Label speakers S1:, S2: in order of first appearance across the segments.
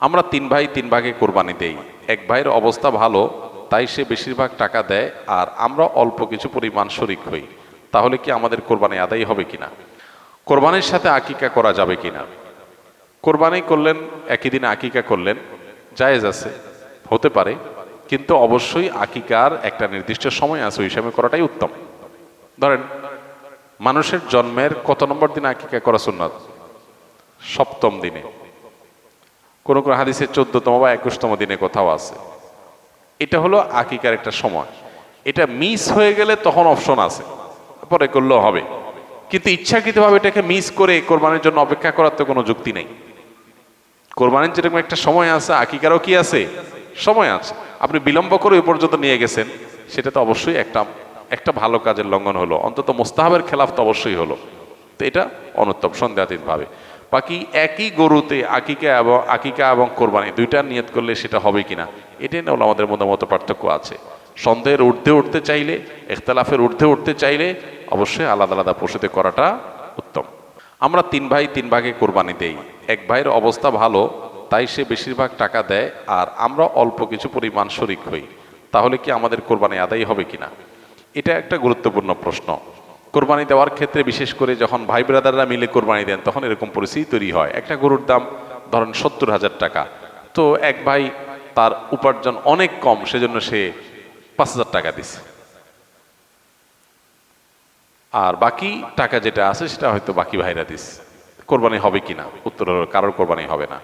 S1: আমরা তিন ভাই তিন ভাগে কোরবানি দেই। এক ভাইয়ের অবস্থা ভালো, তাই সে বেশিরভাগ টাকা দেয় আর আমরা অল্প কিছু পরিমাণ শরিক হই। তাহলে কি আমাদের কোরবানি আদায় হবে কিনা? কোরবানির সাথে আকিকা করা যাবে কিনা? কোরবানি করলেন, একই দিনে আকিকা করলেন, জায়েজ আছে, হতে পারে, কিন্তু অবশ্যই আকিকার একটা নির্দিষ্ট সময় আছে, ওই সময় করাটাই উত্তম। ধরেন, মানুষের জন্মের কত নম্বর দিনে আকিকা করা সুন্নাত? সপ্তম দিনে। কোন কোন হাদিসে চোদ্দতম বা একুশতম দিনে কোথাও আছে। এটা হলো আকিকার একটা সময়। এটা মিস হয়ে গেলে তখন অপশন আছে। পরে করলেও হবে। কিন্তু ইচ্ছাকৃতভাবে এটাকে মিস করে কোরবানির জন্য অপেক্ষা করার তো কোনো যুক্তি নেই। কোরবানির যেরকম একটা সময় আছে, আকিকারও কি আছে? সময় আছে। আপনি বিলম্ব করে ওই পর্যন্ত নিয়ে গেছেন, সেটা তো অবশ্যই একটা একটা ভালো কাজের লঙ্ঘন হলো। অন্তত মোস্তাহাবের খেলাফ তো অবশ্যই হলো। তো এটা অনুত্তম সন্দেহাতীতভাবে বাকি একই গরুতে আকিকা এবং আকিকা এবং কোরবানি দুইটা নিয়ত করলে সেটা হবে কিনা এটাই না হলো আমাদের মধ্যে মতো পার্থক্য আছে। সন্দেহের ঊর্ধ্বে উঠতে চাইলে, এখতলাফের ঊর্ধ্বে উঠতে চাইলে অবশ্যই আলাদা আলাদা পশুতে করাটা উত্তম। আমরা তিন ভাই তিন ভাগে কোরবানি দেই। এক ভাইয়ের অবস্থা ভালো, তাই সে বেশিরভাগ টাকা দেয় আর আমরা অল্প কিছু পরিমাণ শরিক হই। তাহলে কি আমাদের কোরবানি আদায় হবে কিনা? এটা একটা গুরুত্বপূর্ণ প্রশ্ন। কোরবানি দেওয়ার ক্ষেত্রে, বিশেষ করে যখন ভাই ব্রাদাররা মিলে কোরবানি দেন, তখন এরকম পরিস্থিতি তৈরি হয়। একটা গরুর দাম ধরেন সত্তর হাজার টাকা। তো এক ভাই তার উপার্জন অনেক কম, সেজন্য সে পাঁচ হাজার টাকা দিছে। আর বাকি টাকা যেটা আছে, সেটা হয়তো বাকি ভাইরা দিস কোরবানি হবে কিনা? উত্তর হলো, কারোর কোরবানি হবে না।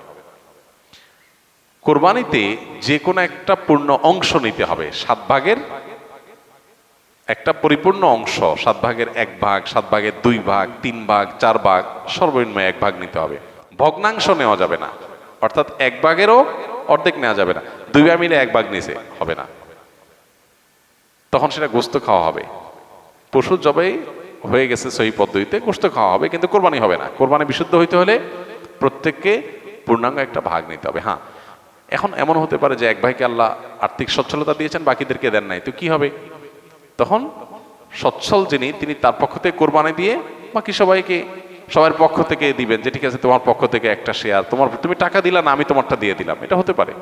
S1: কোরবানিতে যে কোনো একটা পূর্ণ অংশ নিতে হবে, সাত ভাগের একটা পরিপূর্ণ অংশ, সাত ভাগের এক ভাগ, সাত ভাগের দুই ভাগ, তিন ভাগ, চার ভাগ, সর্বনিম্ন এক ভাগ নিতে হবে। ভগ্নাংশ নেওয়া যাবে না। অর্থাৎ এক ভাগেরও অর্ধেক নেওয়া যাবে না। দুই ভাগ মিলে এক ভাগ নিচে হবে না। তখন সেটা গোস্ত খাওয়া হবে। পশু জবাই হয়ে গেছে সহি পদ্ধতিতে গোস্ত খাওয়া হবে, কিন্তু কোরবানি হবে না। কোরবানি বিশুদ্ধ হইতে হলে প্রত্যেককে পূর্ণাঙ্গ একটা ভাগ নিতে হবে। হ্যাঁ এখন এমন হতে পারে যে এক ভাইকে আল্লাহ আর্থিক সচ্ছলতা দিয়েছেন, বাকিদেরকে দেন নাই। তো কি হবে? তখন সচ্ছল যিনি, তিনি তার পক্ষ থেকে কোরবানি দিয়ে বাকি সবাইকে, সবার পক্ষ থেকে দিবেন যে, ঠিক আছে, তোমার পক্ষ থেকে একটা শেয়ার তোমার, তুমি টাকা দিলা না, আমি তোমারটা দিয়ে দিলাম। এটা হতে পারে।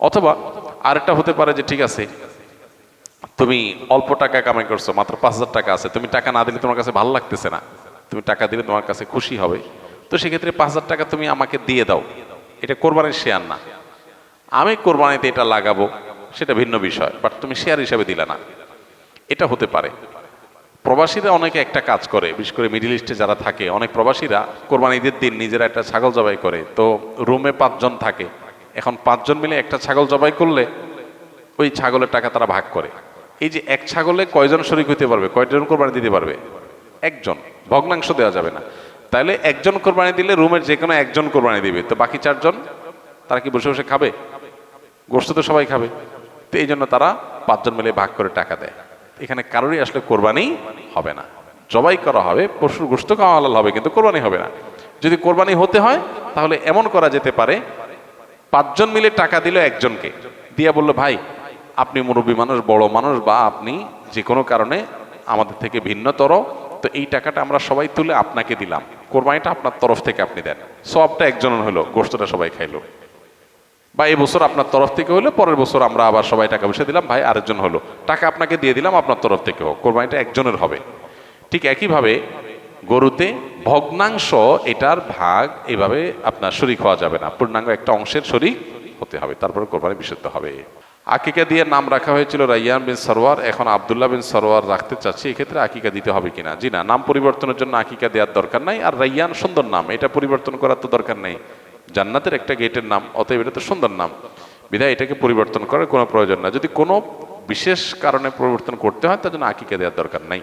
S1: অথবা আরেকটা হতে পারে যে, ঠিক আছে, তুমি অল্প টাকা কামাই করছ, মাত্র পাঁচ হাজার টাকা আছে। তুমি টাকা না দিলে তোমার কাছে ভালো লাগতেছে না। তুমি টাকা দিলে তোমার কাছে খুশি হবে। তো সেক্ষেত্রে পাঁচ হাজার টাকা তুমি আমাকে দিয়ে দাও। এটা কোরবানির শেয়ার না। আমি কোরবানিতে এটা লাগাবো, সেটা ভিন্ন বিষয়। বাট তুমি শেয়ার হিসাবে দিলে না। এটা হতে পারে। প্রবাসীরা অনেকে একটা কাজ করে, বিশেষ করে মিডিল ইস্টে যারা থাকে, অনেক প্রবাসীরা কোরবানি ঈদের দিন নিজেরা একটা ছাগল জবাই করে। তো রুমে পাঁচজন থাকে। এখন পাঁচজন মিলে একটা ছাগল জবাই করলে ওই ছাগলের টাকা তারা ভাগ করে। এই যে এক ছাগলে কয়জন শরিক হইতে পারবে? কয়জন কোরবানি দিতে পারবে? একজন। ভগ্নাংশ দেওয়া যাবে না। তাহলে একজন কোরবানি দিলে রুমের যে কোনো একজন কোরবানি দিবে। তো বাকি চারজন, তারা কি বসে বসে খাবে? গোষ্ঠ তো সবাই খাবে। তো এই জন্য তারা পাঁচজন মিলে ভাগ করে টাকা দেয়। এখানে কারোরই আসলে কোরবানি হবে না। জবাই করা হবে, পশুর গোষ্ঠ খাওয়া হালাল হবে, কিন্তু কোরবানি হবে না। যদি কোরবানি হতে হয়, তাহলে এমন করা যেতে পারে, পাঁচজন মিলে টাকা দিল একজনকে। দিয়া বলল, ভাই, আপনি মুরব্বী মানুষ, বড় মানুষ বা আপনি যে কোনো কারণে আমাদের থেকে ভিন্নতর, তো এই টাকাটা আমরা সবাই তুলে আপনাকে দিলাম। কোরবানিটা আপনার তরফ থেকে আপনি দেন। সবটা একজনের হলো গোষ্ঠটা সবাই খাইলো। বা এই বছর আপনার তরফ থেকে হলে, পরের বছর আমরা আবার সবাই টাকা পয়সা দিলাম, ভাই আরেকজন হলো। টাকা আপনাকে দিয়ে দিলাম, আপনার তরফ থেকে হোক, কোরবানিটা একজনের হবে। ঠিক একইভাবে গরুতে ভগ্নাংশ, এটার ভাগ এভাবে আপনার শরিক হওয়া যাবে না, পূর্ণাঙ্গ একটা অংশের শরিক হতে হবে, তারপরে কোরবানি বিশুদ্ধ হবে। আকিকা দিয়ে নাম রাখা হয়েছিল রাইয়ান বিন সরোয়ার এখন আবদুল্লাহ বিন সরোয়ার রাখতে চাচ্ছি, এক্ষেত্রে আকিকা দিতে হবে কিনা? জি না, নাম পরিবর্তনের জন্য আকিকা দেওয়ার দরকার নাই, আর রাইয়ান সুন্দর নাম, এটা পরিবর্তন করার তো দরকার নেই। জান্নাতের একটা গেটের নাম, অতএব এটা তো সুন্দর নাম। বিধায় এটাকে পরিবর্তন করার কোনো প্রয়োজন না যদি কোনো বিশেষ কারণে পরিবর্তন করতে হয়, তার জন্য আকিকা দেওয়ার দরকার নাই।